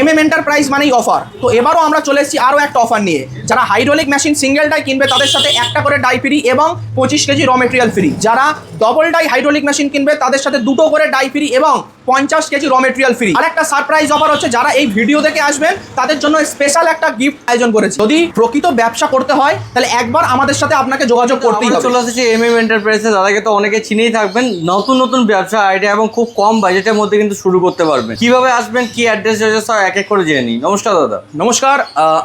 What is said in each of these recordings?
M M enterprise মানেই offer তো এবারও আমরা চলে এসেছি আরও একটা অফার নিয়ে। যারা হাইড্রোলিক মেশিন সিঙ্গেল ডাই কিনবে, তাদের সাথে একটা করে ডাই ফ্রি এবং পঁচিশ কেজি র মেটেরিয়াল ফ্রি যারা ডবল ডাই হাইড্রোলিক মেশিন কিনবে, তাদের সাথে দুটো করে ডাই ফ্রি এবং পঞ্চাশ কেজি র মেটেরিয়াল ফ্রি আর একটা সারপ্রাইজ অফার হচ্ছে যারা এই ভিডিও দেখে আসবেন তাদের জন্য স্পেশাল একটা গিফট আয়োজন করেছে। যদি প্রকৃত ব্যবসা করতে হয় তাহলে একবার আমাদের সাথে আপনাকে যোগাযোগ করতেই হবে। চলে আসছে এম এম এন্টারপ্রাইজে দাদাকে তো অনেকে চিনেই থাকবেন। নতুন নতুন ব্যবসা আইডিয়া এবং খুব কম বাজেটের মধ্যে কিন্তু শুরু করতে পারবেন। কীভাবে আসবেন কি অ্যাড্রেস রয়েছে সব এক এক করে জেনে নিই। নমস্কার দাদা। নমস্কার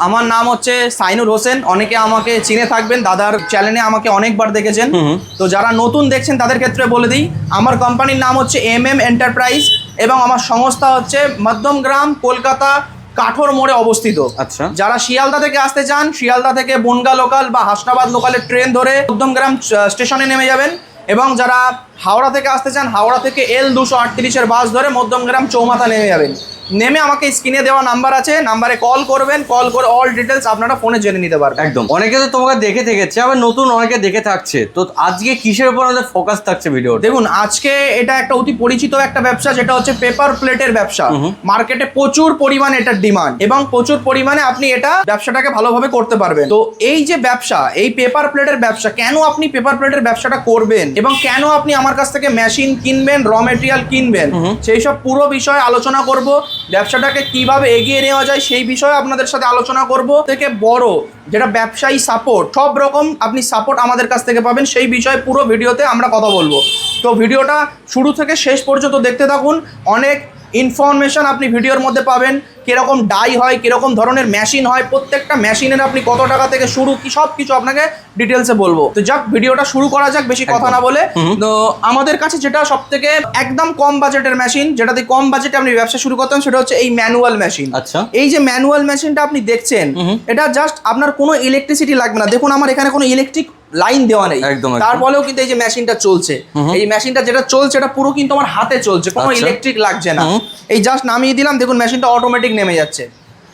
আমার নাম হচ্ছে সাইনুর হোসেন। অনেকে আমাকে চিনে থাকবেন দাদার চ্যানেলে আমাকে অনেকবার দেখেছেন। তো যারা নতুন দেখছেন তাদের ক্ষেত্রে বলে দিই আমার কোম্পানির নাম হচ্ছে এম এম এন্টারপ্রাইজ এবং আমার সংস্থা হচ্ছে মধ্যমগ্রাম কলকাতা কাঠোর মোড়ে অবস্থিত। আচ্ছা। যারা শিয়ালদা থেকে আসতে চান শিয়ালদা থেকে বনগা লোকাল বা হাসনাবাদ লোকালের ট্রেন ধরে মধ্যমগ্রাম গ্রাম স্টেশনে নেমে যাবেন। এবং যারা হাওড়া থেকে আসতে চান হাওড়া থেকে এল দুশো আটত্রিশের বাস ধরে মধ্যমগ্রাম চৌমাথা নেমে যাবেন। নেমে আমাকে স্ক্রিনে দেওয়া নাম্বার আছে নাম্বারে কল করবেন কল করে অল ডিটেলস আপনারা ফোনে জেনে নিতে পারবেন। একদম। অনেকে তো তোমাকে দেখে থেকেছে আবার নতুন অনেকে দেখে থাকছে। তো আজকে কিসের উপর আমাদের ফোকাস থাকছে ভিডিও দেখুন আজকে এটা একটা অতি পরিচিত একটা ব্যবসা যেটা হচ্ছে পেপার প্লেটের ব্যবসা। মার্কেটে প্রচুর পরিমাণে এটার ডিমান্ড এবং প্রচুর পরিমাণে আপনি এটা ব্যবসাটাকে ভালোভাবে করতে পারবেন। তো এই যে ব্যবসা এই পেপার প্লেটের ব্যবসা কেন আপনি পেপার প্লেটের ব্যবসাটা করবেন এবং কেন আপনি আমার কাছ থেকে মেশিন কিনবেন র মেটেরিয়াল কিনবেন সেই সব পুরো বিষয়ে আলোচনা করব। ব্যবসাটাকে কীভাবে এগিয়ে নেওয়া যায় সেই বিষয়ে আপনাদের সাথে আলোচনা করব। থেকে বড় যেটা ব্যবসায়ী সাপোর্ট সব রকম আপনি সাপোর্ট আমাদের কাছ থেকে পাবেন। সেই বিষয়ে পুরো ভিডিওতে আমরা কথা বলব। তো ভিডিওটা শুরু থেকে শেষ পর্যন্ত দেখতে থাকুন। অনেক ইনফরমেশন আপনি ভিডিওর মধ্যে পাবেন কীরকম ডাই হয় কীরকম ধরনের মেশিন হয় প্রত্যেকটা মেশিনের আপনি কত টাকা থেকে শুরু কি সব কিছু আপনাকে ডিটেলসে বলব। তো যাক ভিডিওটা শুরু করা যাক বেশি কথা না বলে। তো আমাদের কাছে যেটা সব থেকে একদম কম বাজেটের মেশিন যেটাতে কম বাজেটে আপনি ব্যবসা শুরু করতেন সেটা হচ্ছে এই ম্যানুয়াল মেশিন আচ্ছা। এই যে ম্যানুয়াল মেশিনটা আপনি দেখছেন এটা জাস্ট আপনার কোনো ইলেকট্রিসিটি লাগবে না। দেখুন আমার এখানে কোনো ইলেকট্রিক লাইন দেওয়া নেই। তারপরেও কিন্তু এই যে মেশিনটা চলছে। এই মেশিনটা যেটা চলছে এটা পুরো কিন্তু আমার হাতে চলছে কোনো আচ্ছা। ইলেকট্রিক লাগছে না। এই জাস্ট নামিয়ে দিলাম দেখুন মেশিনটা অটোমেটিক নেমে যাচ্ছে।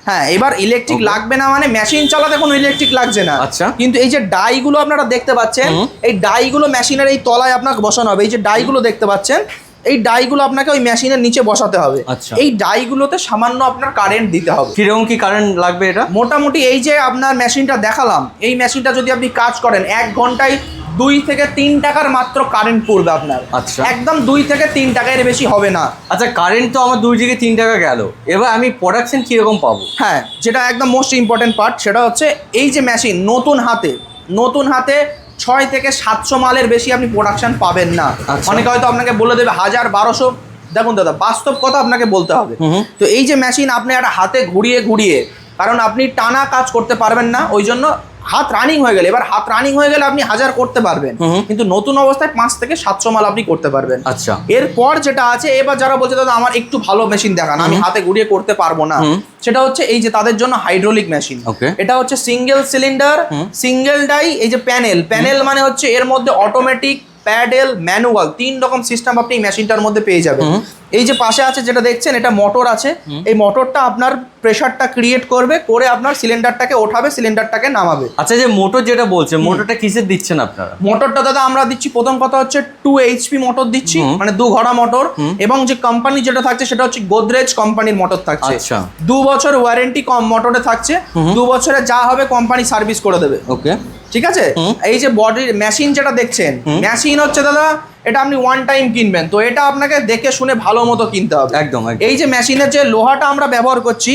হ্যাঁ এবার ইলেকট্রিক লাগবে না মানে মেশিন চালাতে কোনো ইলেকট্রিক লাগছে না। আচ্ছা। কিন্তু এই যে ডাইগুলো আপনারা দেখতে পাচ্ছেন। এই ডাইগুলো মেশিনের এই তলায় আপনাকে বসানো হবে। এই যে ডাইগুলো দেখতে পাচ্ছেন এই ডাইগুলো আপনাকে ওই মেশিনের নিচে বসাতে হবে। আচ্ছা। এই ডাইগুলোতে সামান্য আপনার কারেন্ট দিতে হবে। কীরকম কি কারেন্ট লাগবে এটা? মোটামুটি এই যে আপনার মেশিনটা দেখালাম এই মেশিনটা যদি আপনি কাজ করেন এক ঘন্টায় দুই থেকে তিন টাকার মাত্র কারেন্ট পড়বে আপনার। আচ্ছা। একদম দুই থেকে তিন টাকার বেশি হবে না। আচ্ছা কারেন্ট তো আমার দুই থেকে তিন টাকা গেল। এবার আমি প্রোডাকশন কীরকম পাবো? হ্যাঁ যেটা একদম মোস্ট ইম্পর্টেন্ট পার্ট সেটা হচ্ছে এই যে মেশিন নতুন হাতে নতুন হাতে ছয় থেকে সাতশো মালের বেশি আপনি প্রোডাকশন পাবেন না আচ্ছা। অনেকে হয়তো আপনাকে বলে দেবে হাজার বারোশো দেখুন দাদা বাস্তব কথা আপনাকে বলতে হবে। তো এই যে মেশিন আপনি একটা হাতে ঘুরিয়ে ঘুরিয়ে কারণ আপনি টানা কাজ করতে পারবেন না ওই জন্য হাত রানিং হয়ে গেলে এবার হাত রানিং হয়ে গেলে আপনি হাজার করতে পারবেন। কিন্তু নতুন অবস্থায় পাঁচ থেকে সাতশো মাল আপনি করতে পারবেন। আচ্ছা। এরপর যেটা আছে এবার যারা বলছে দাদা আমার একটু ভালো মেশিন দেখান আমি হাতে ঘুরিয়ে করতে পারব না। সেটা হচ্ছে এই যে তাদের জন্য হাইড্রোলিক মেশিন এটা হচ্ছে সিঙ্গেল সিলিন্ডার। সিঙ্গেল ডাই এই যে প্যানেল প্যানেল মানে হচ্ছে এর মধ্যে অটোমেটিক প্যাডেল ম্যানুয়াল তিন রকম সিস্টেম আপনি এই মেশিনটার মধ্যে পেয়ে যাবেন। এই যে পাশে আছে যেটা দেখছেন এটা মোটর আছে। এই মোটরটা আপনার প্রেশারটা ক্রিয়েট করবে করে আপনার সিলিন্ডারটাকে ওঠাবে সিলিন্ডারটাকে নামাবে। আচ্ছা যে মোটর যেটা বলছে মোটরটা কিসের দিচ্ছেন আপনারা? মোটরটা দাদা আমরা দিচ্ছি প্রথম কথা হচ্ছে টু এইচপি মোটর দিচ্ছি মানে দু ঘোড়া মোটর। এবং যে কোম্পানি যেটা থাকছে সেটা হচ্ছে গোদরেজ কোম্পানির মোটর থাকছে। আচ্ছা। দু বছর ওয়ারেন্টি কম মোটরে থাকছে। দু বছরে যা হবে কোম্পানি সার্ভিস করে দেবে। ওকে ঠিক আছে? এই যে বডির মেশিন যেটা দেখছেন হুম। মেশিন হচ্ছে দাদা এটা আপনি ওয়ান টাইম কিনবেন। তো এটা আপনাকে দেখে শুনে ভালো মতো কিনতে হবে। একদম একদম। এই যে মেশিনের যে লোহাটা আমরা ব্যবহার করছি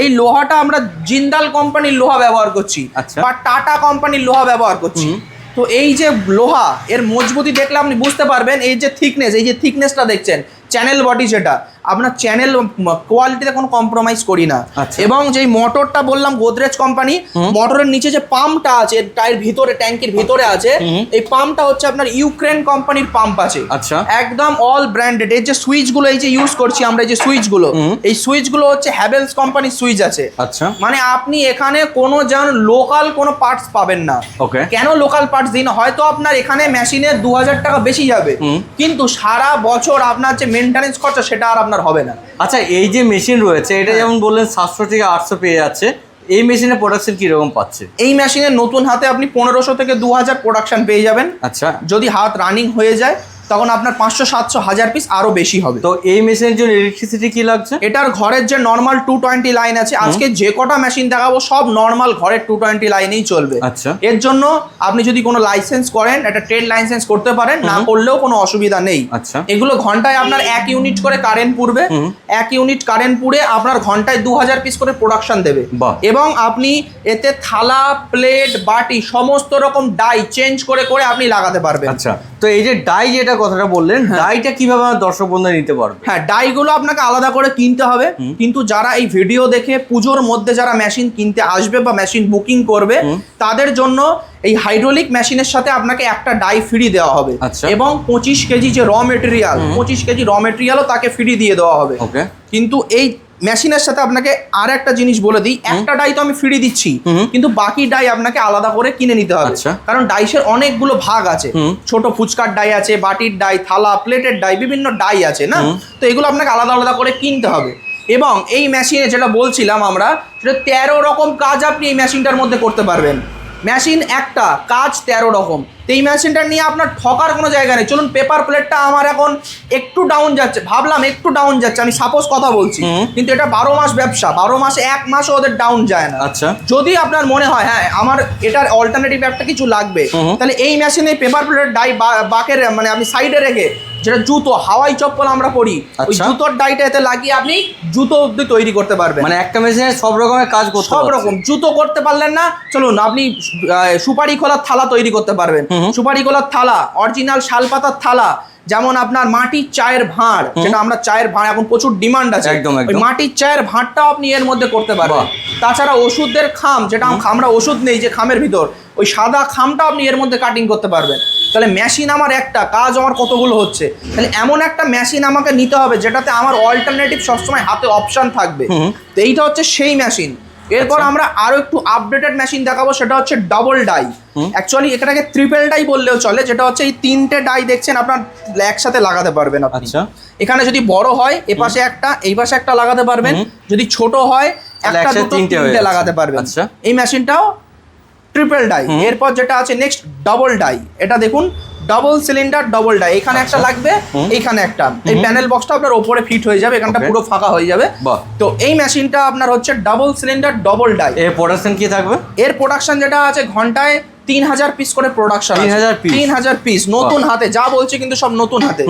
এই লোহাটা আমরা জিন্দাল কোম্পানির লোহা ব্যবহার করছি আচ্ছা। বা টাটা কোম্পানির লোহা ব্যবহার করছি। তো এই যে লোহা এর মজবুতি দেখলে আপনি বুঝতে পারবেন এই যে থিকনেস এই যে থিকনেসটা দেখছেন চ্যানেল বডি যেটা আপনার চ্যানেল কোয়ালিটিতে কোনো কম্প্রোমাইজ করি না। আচ্ছা। এবং যেই মোটরটা বললাম গোদরেজ কোম্পানি মোটরের নিচে যে পাম্পটা আছে টায়ের ভিতরে ট্যাঙ্কির ভিতরে আছে এই পাম্পটা হচ্ছে আপনার ইউক্রেন কোম্পানির পাম্প আছে। আচ্ছা। একদম অল ব্র্যান্ডেড এই যে সুইচগুলো এই যে ইউজ করছি আমরা এই যে সুইচগুলো হুম। এই সুইচগুলো হচ্ছে হ্যাভেলস কোম্পানির সুইচ আছে। আচ্ছা। মানে আপনি এখানে কোনো যেন লোকাল কোনো পার্টস পাবেন না। ওকে। কেন লোকাল পার্টস দিন? হয়তো আপনার এখানে মেশিনে দু হাজার টাকা বেশি যাবে। কিন্তু সারা বছর আপনার যে মেনটেনেন্স খরচা সেটা আর আপনার হবে না। আচ্ছা এই যে মেশিন রয়েছে এটা যেমন বললেন সাতশো থেকে আটশো পেয়ে যাচ্ছে। এই মেশিনের প্রোডাকশন কীরকম পাচ্ছে? এই মেশিনের নতুন হাতে আপনি পনেরোশো থেকে দু হাজার প্রোডাকশন পেয়ে যাবেন। আচ্ছা। যদি হাত রানিং হয়ে যায় তখন আপনার পাঁচশো সাতশো হাজার পিস আরও বেশি হবে। তো এই মেশিনের জন্য ইলেকট্রিসিটি কি লাগছে? এটার ঘরের যে নর্মাল টু টোয়েন্টি লাইন আছে আজকে যে কটা মেশিন দেখাবো সব নর্মাল ঘরের টু টোয়েন্টি লাইনেই চলবে। আচ্ছা। এর জন্য আপনি যদি কোনো লাইসেন্স করেন একটা ট্রেড লাইসেন্স করতে পারেন না করলেও কোনো অসুবিধা নেই। আচ্ছা। এগুলো ঘন্টায় আপনার এক ইউনিট করে কারেন্ট পুড়বে। এক ইউনিট কারেন্ট পুড়ে আপনার ঘন্টায় দু হাজার পিস করে প্রোডাকশন দেবে। এবং আপনি এতে থালা প্লেট বাটি সমস্ত রকম ডাই চেঞ্জ করে করে আপনি লাগাতে পারবেন। আচ্ছা। তো এই যে ডাই যেটা কথাটা বললেন ডাইটা কীভাবে আমার দর্শক বন্ধুরা নিতে পারবে? হ্যাঁ ডাইগুলো আপনাকে আলাদা করে কিনতে হবে। কিন্তু যারা এই ভিডিও দেখে পুজোর মধ্যে যারা মেশিন কিনতে আসবে বা মেশিন বুকিং করবে তাদের জন্য এই হাইড্রোলিক মেশিনের সাথে আপনাকে একটা ডাই ফ্রি দেওয়া হবে। আচ্ছা। এবং পঁচিশ কেজি যে র মেটেরিয়াল পঁচিশ কেজি র মেটেরিয়ালও তাকে ফ্রি দিয়ে দেওয়া হবে। কিন্তু এই মেশিনের সাথে আপনাকে আর একটা জিনিস বলে দিই একটা ডাই তো আমি ফ্রি দিচ্ছি কিন্তু বাকি ডাই আপনাকে আলাদা করে কিনে নিতে হবে। আচ্ছা। কারণ ডাইসের অনেকগুলো ভাগ আছে। ছোট ফুচকার ডাই আছে বাটির ডাই থালা প্লেটের ডাই বিভিন্ন ডাই আছে না? তো এগুলো আপনাকে আলাদা আলাদা করে কিনতে হবে। এবং এই মেশিনে যেটা বলছিলাম আমরা সেটা তেরো রকম কাজ আপনি এই মেশিনটার মধ্যে করতে পারবেন। মেশিন একটা কাজ তেরো রকম। তো এই মেশিনটা নিয়ে আপনার ঠকার কোনো জায়গা নেই। চলুন পেপার প্লেটটা আমার এখন একটু ডাউন যাচ্ছে। ভাবলাম একটু ডাউন যাচ্ছে আমি সাপোজ কথা বলছি। কিন্তু এটা বারো মাস ব্যবসা বারো মাসে এক মাসও ওদের ডাউন যায় না। আচ্ছা। যদি আপনার মনে হয় হ্যাঁ আমার এটার অল্টারনেটিভ একটা কিছু লাগবে তাহলে এই মেশিনে পেপার প্লেটের ডাই বাকের মানে আপনি সাইডে রেখে যেটা জুতো হাওয়াই চপ্পল আমরা পরি ওই আচ্ছা। জুতোর ডাইটা এতে লাগিয়ে আপনি জুতো অব্দি তৈরি করতে পারবেন। মানে একটা মেশিনে সব রকমের কাজ করতে সব রকম জুতো করতে পারলেন না চলুন আপনি সুপারি খোলার থালা তৈরি করতে পারবেন। সুপারি খোলার থালা অরিজিনাল শালপাতার থালা যেমন আপনার মাটির চায়ের ভাঁড় যেটা আমরা চায়ের ভাঁড় এখন প্রচুর ডিমান্ড আছে। একদম। মাটির চায়ের ভাঁড়টাও আপনি এর মধ্যে করতে পারবেন। তাছাড়া ওষুধের খাম যেটা আম- আমরা ওষুধ নেই যে খামের ভিতর ওই সাদা খামটা আপনি এর মধ্যে কাটিং করতে পারবেন। তাহলে মেশিন আমার একটা কাজ আমার কতগুলো হচ্ছে? তাহলে এমন একটা মেশিন আমাকে নিতে হবে যেটাতে আমার অল্টারনেটিভ সবসময় হাতে অপশন থাকবে। তো এইটা হচ্ছে সেই মেশিন এরপর আমরা আরও একটু আপডেটেড মেশিন দেখাবো সেটা হচ্ছে ডবল ডাই। অ্যাকচুয়ালি এটাকে ট্রিপল ডাই বললেও চলে যেটা হচ্ছে এই তিনটে ডাই দেখছেন আপনার একসাথে লাগাতে পারবেন আপনি। আচ্ছা। এখানে যদি বড় হয় এ পাশে একটা এই পাশে একটা লাগাতে পারবেন। যদি ছোট হয় একটা দুটো তিনটে। লাগাতে পারবেন। আচ্ছা। এই মেশিনটাও ট্রিপল ডাই এরপর যেটা আছে নেক্সট ডবল ডাই এটা দেখুন ডবল সিলিন্ডার ডবল ডাই এখানে একটা আচ্ছা। লাগবে এখানে একটা। এই প্যানেল বক্সটা আপনার ওপরে ফিট হয়ে যাবে এখানটা পুরো ফাঁকা হয়ে যাবে। তো এই মেশিনটা আপনার হচ্ছে ডাবল সিলিন্ডার ডবল ডাই এর প্রোডাকশন কি থাকবে? এর প্রোডাকশন যেটা আছে ঘন্টায় তিন হাজার পিস করে প্রোডাকশন 3000 piece? তিন হাজার পিস নতুন হাতে যা বলছে কিন্তু সব নতুন হাতে।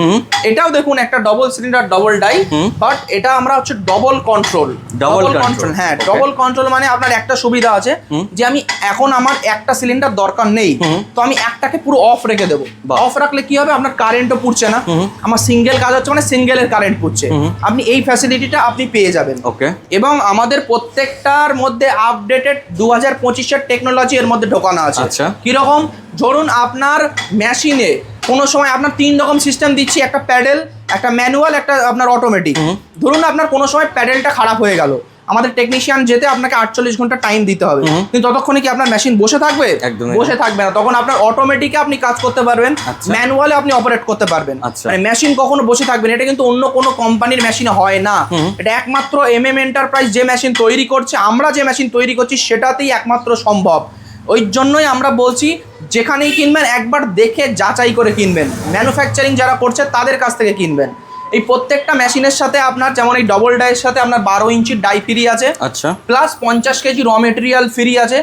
এটাও দেখুন একটা double cylinder double die but এটা আমরা হচ্ছে ডবল কন্ট্রোল Double control, হ্যাঁ ডবল কন্ট্রোল মানে আপনার একটা সুবিধা আছে যে আমি এখন আমার একটা সিলিন্ডার দরকার নেই। তো আমি একটাকে পুরো অফ রেখে দেবো। অফ রাখলে কি হবে? আপনার কারেন্টও পুড়ছে না। আমার সিঙ্গেল কাজ হচ্ছে মানে সিঙ্গেলের কারেন্ট পুড়ছে। আপনি এই ফ্যাসিলিটিটা আপনি পেয়ে যাবেন। ওকে এবং আমাদের প্রত্যেকটার মধ্যে আপডেটেড দু হাজার পঁচিশের টেকনোলজি এর মধ্যে ঢোকানো আছে। আচ্ছা। কীরকম? ধরুন আপনার মেশিনে কোনো সময় আপনার তিন রকম সিস্টেম দিচ্ছি একটা প্যাডেল একটা ম্যানুয়াল একটা আপনার অটোমেটিক ধরুন আপনার কোনো সময় প্যাডেলটা খারাপ হয়ে গেল। আমাদের টেকনিশিয়ান যেতে আপনাকে আটচল্লিশ ঘণ্টা টাইম দিতে হবে। কিন্তু ততক্ষণে কি আপনার মেশিন বসে থাকবে? বসে থাকবে না। তখন আপনার অটোমেটিকে আপনি কাজ করতে পারবেন আচ্ছা। ম্যানুয়ালে আপনি অপারেট করতে পারবেন। আচ্ছা। মানে মেশিন কখনো বসে থাকবে না। এটা কিন্তু অন্য কোনো কোম্পানির মেশিনে হয় না। এটা একমাত্র এম এম এন্টারপ্রাইজ যে মেশিন তৈরি করছে আমরা যে মেশিন তৈরি করছি সেটাতেই একমাত্র সম্ভব। ওই জন্যই আমরা বলছি যেখানেই কিনবেন একবার দেখে যাচাই করে কিনবেন। ম্যানুফ্যাকচারিং যারা করছে তাদের কাছ থেকে কিনবেন। এই প্রত্যেকটা মেশিনের সাথে আপনার যেমন এই ডবল ডাইয়ের সাথে আপনার বারো ইঞ্চির ডাই ফ্রি আছে আচ্ছা। প্লাস পঞ্চাশ কেজি র মেটেরিয়াল ফ্রি আছে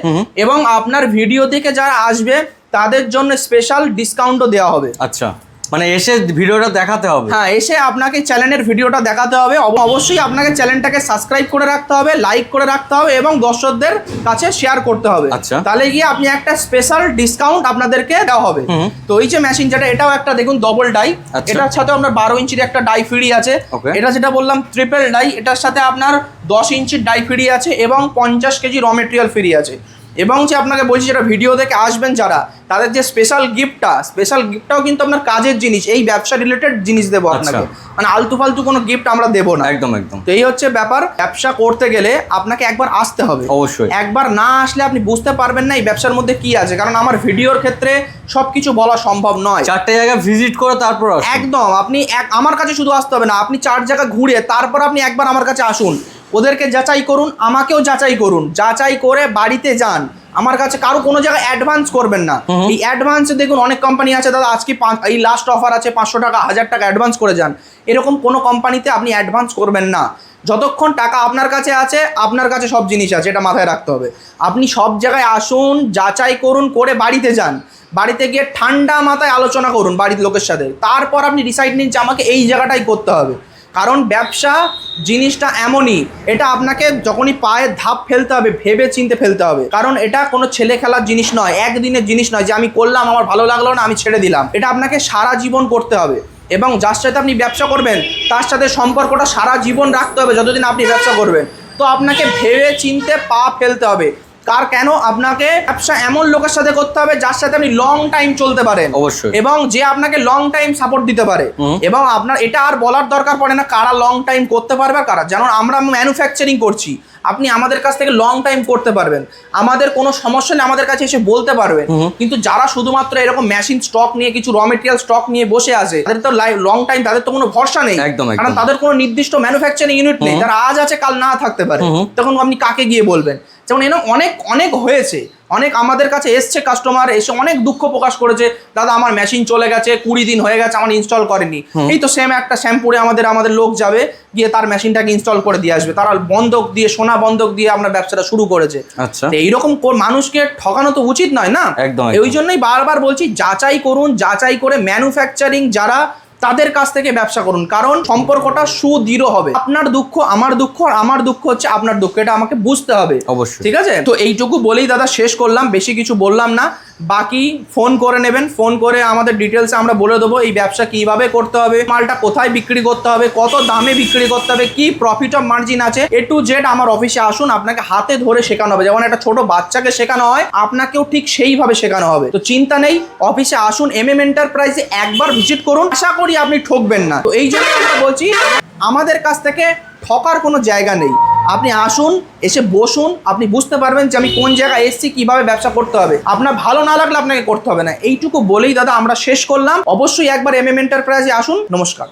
এবং আপনার ভিডিও থেকে যারা আসবে তাদের জন্য স্পেশাল ডিসকাউন্টও দেওয়া হবে। আচ্ছা। মানে এসে ভিডিওটা দেখাতে হবে। হ্যাঁ এসে আপনাকে চ্যানেলের ভিডিওটা দেখাতে হবে। অব- অবশ্যই আপনাকে চ্যানেলটাকে সাবস্ক্রাইব করে রাখতে হবে লাইক করে রাখতে হবে এবং দর্শকদের কাছে শেয়ার করতে হবে। আচ্ছা। তাহলে গিয়ে আপনি একটা স্পেশাল ডিসকাউন্ট আপনাদেরকে দেওয়া হবে। তো এই যে মেশিন যেটা এটাও একটা দেখুন ডবল ডাই আচ্ছা। এটার সাথে আপনার বারো ইঞ্চির একটা ডাই ফ্রি আছে। এটা যেটা বললাম ট্রিপল ডাই এটার সাথে আপনার দশ ইঞ্চির ডাই ফ্রি আছে এবং পঞ্চাশ কেজি র মেটেরিয়াল ফ্রি আছে। এবং যে আপনাকে বলছি যেটা ভিডিও দেখে আসবেন যারা তাদের যে স্পেশাল গিফটটা স্পেশাল গিফটটাও কিন্তু আপনার কাজের জিনিস এই ব্যবসা রিলেটেড জিনিস দেবো আচ্ছা। আপনাকে। মানে আলতু ফালতু কোনো গিফট আমরা দেবো না। একদম একদম। তো এই হচ্ছে ব্যাপার ব্যবসা করতে গেলে আপনাকে একবার আসতে হবে। অবশ্যই। একবার না আসলে আপনি বুঝতে পারবেন না এই ব্যবসার মধ্যে কি আছে কারণ আমার ভিডিওর ক্ষেত্রে সবকিছু বলা সম্ভব নয়। চারটে জায়গায় ভিজিট করে তারপর একদম আপনি এক আমার কাছে শুধু আসতে হবে না আপনি চার জায়গা ঘুরে তারপর আপনি একবার আমার কাছে আসুন। ওদেরকে যাচাই করুন আমাকেও যাচাই করুন। যাচাই করে বাড়িতে যান। আমার কাছে কারও কোনো জায়গায় অ্যাডভান্স করবেন না। এই অ্যাডভান্স দেখুন অনেক কোম্পানি আছে দাদা আজকে পাঁচ- এই লাস্ট অফার আছে পাঁচশো টাকা হাজার টাকা অ্যাডভান্স করে যান। এরকম কোনো কোম্পানিতে আপনি অ্যাডভান্স করবেন না। যতক্ষণ টাকা আপনার কাছে আছে আপনার কাছে সব জিনিস আছে এটা মাথায় রাখতে হবে। আপনি সব জায়গায় আসুন যাচাই করুন করে বাড়িতে যান। বাড়িতে গিয়ে ঠান্ডা মাথায় আলোচনা করুন বাড়ির লোকের সাথে। তারপর আপনি ডিসাইড নিন যে আমাকে এই জায়গাটাই করতে হবে। কারণ ব্যবসা জিনিসটা এমনই, এটা আপনাকে যখনই পায়ে ধাপ ফেলতে হবে, ভেবে চিনতে ফেলতে হবে। কারণ এটা কোনো ছেলে খেলার জিনিস নয়, একদিনের জিনিস নয় যে আমি করলাম, আমার ভালো লাগল না, আমি ছেড়ে দিলাম। এটা আপনাকে সারা জীবন করতে হবে এবং যার সাথে আপনি ব্যবসা করবেন, তার সাথে সম্পর্কটা সারা জীবন রাখতে হবে, যতদিন আপনি ব্যবসা করবেন। তো আপনাকে ভেবে চিনতে পা ফেলতে হবে। কার কেন আপনাকে ব্যবসা এমন লোকের সাথে করতে হবে যার সাথে আপনি লং টাইম চলতে পারেন। অবশ্যই। এবং যে আপনাকে লং টাইম সাপোর্ট দিতে পারে। এবং আপনার এটা আর বলার দরকার পড়ে না কারা লং টাইম করতে পারবে আর কারা। যেমন আমরা ম্যানুফ্যাকচারিং করছি। আপনি আমাদের কাছ থেকে লং টাইম করতে পারবেন। আমাদের কোনো সমস্যা নেই আমাদের কাছে এসে বলতে পারবেন। কিন্তু যারা শুধুমাত্র এরকম মেশিন স্টক নিয়ে কিছু র মেটেরিয়াল স্টক নিয়ে বসে আছে তাদের তো লং টাইম তাদের তো কোনো ভরসা নেই। একদম। কারণ তাদের কোনো নির্দিষ্ট ম্যানুফ্যাকচারিং ইউনিট নেই। যারা আজ আছে কাল না থাকতে পারে। তখন আপনি কাকে গিয়ে বলবেন? যেমন এরকম অনেক অনেক হয়েছে। অনেক আমাদের কাছে এসছে কাস্টমার এসে অনেক দুঃখ প্রকাশ করেছে দাদা আমার মেশিন চলে গেছে কুড়ি দিন হয়ে গেছে আমার ইনস্টল করেনি। এই তো সেম একটা শ্যাম্পুরে আমাদের আমাদের লোক যাবে গিয়ে তার মেশিনটাকে ইনস্টল করে দিয়ে আসবে। তারা বন্ধক দিয়ে সোনা বন্ধক দিয়ে আমরা ব্যবসাটা শুরু করেছে। আচ্ছা। এইরকম মানুষকে ঠকানো তো উচিত নয় না? একদম, ওই জন্যই বারবার বলছি যাচাই করুন যাচাই করে ম্যানুফ্যাকচারিং যারা তাদের কাছ থেকে ব্যবসা করুন। কারণ সম্পর্কটা সুদৃঢ় হবে। আপনার দুঃখ আমার দুঃখ আর আমার দুঃখ হচ্ছে আপনার দুঃখ। এটা আমাকে বুঝতে হবে। অবশ্যই। ঠিক আছে? তো এইটুকু বলেই দাদা শেষ করলাম। বেশি কিছু বললাম না। বাকি ফোন করে নেবেন, ফোন করে আমাদের ডিটেলসে আমরা বলে দেবো এই ব্যবসা কীভাবে করতে হবে, মালটা কোথায় বিক্রি করতে হবে, কত দামে বিক্রি করতে হবে, কি প্রফিট অফ মার্জিন আছে এ টু জেড আমার অফিসে আসুন, আপনাকে হাতে ধরে শেখানো হবে। যেমন একটা ছোট বাচ্চাকে শেখানো হয়, আপনাকেও ঠিক সেইভাবে শেখানো হবে। তো চিন্তা নেই অফিসে আসুন এম এম এন্টারপ্রাইজে একবার ভিজিট করুন। আশা করি আপনি ঠকবেন না। তো এই জন্য আমরা বলছি, আমাদের কাছ থেকে ঠকার কোনো জায়গা নেই। আপনি আসুন, এসে বসুন, আপনি বুঝতে পারবেন যে আমি কোন জায়গায় এসেছি, কীভাবে ব্যবসা করতে হবে। আপনার ভালো না লাগলে আপনাকে করতে হবে না। এইটুকু বলেই দাদা আমরা শেষ করলাম। অবশ্যই একবার এম এম এন্টারপ্রাইজে আসুন। নমস্কার।